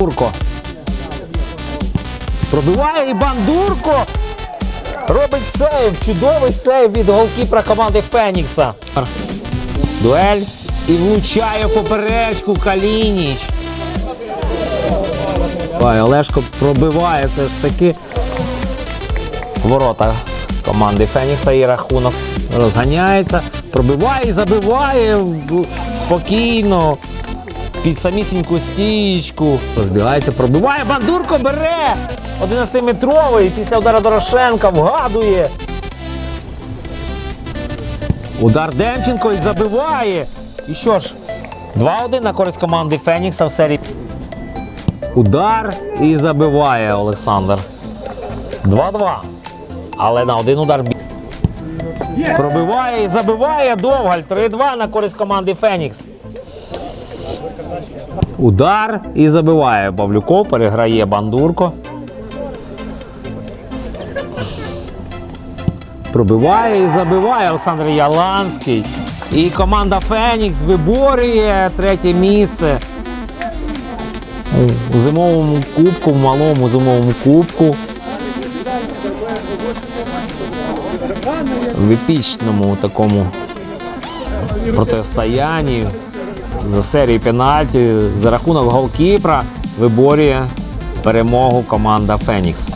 Турко. Пробиває і Бандурко. Робить сейв. Чудовий сейв від голкіпера команди Фенікса. Дуель. І влучає поперечку Калініч. Ой, Олешко пробиває все ж таки. Ворота команди Фенікса і рахунок розганяється. Пробиває і забиває спокійно. Під самісіньку стічку. Розбігається, пробиває. Бандурко бере! 11-метровий після удара Дорошенка вгадує. Удар Демченко і забиває. І що ж, 2-1 на користь команди Фенікса в серії. Удар і забиває Олександр. 2-2. Але на один удар бі. Пробиває і забиває Довгаль. 3-2 на користь команди Фенікс. Удар і забиває Павлюков, переграє Бандурко. Пробиває і забиває Олександр Яланський. І команда Фенікс виборює третє місце у зимовому кубку, в малому зимовому кубку. В епічному такому протистоянні за серії пенальті за рахунок голкіпра виборює перемогу команда Фенікс.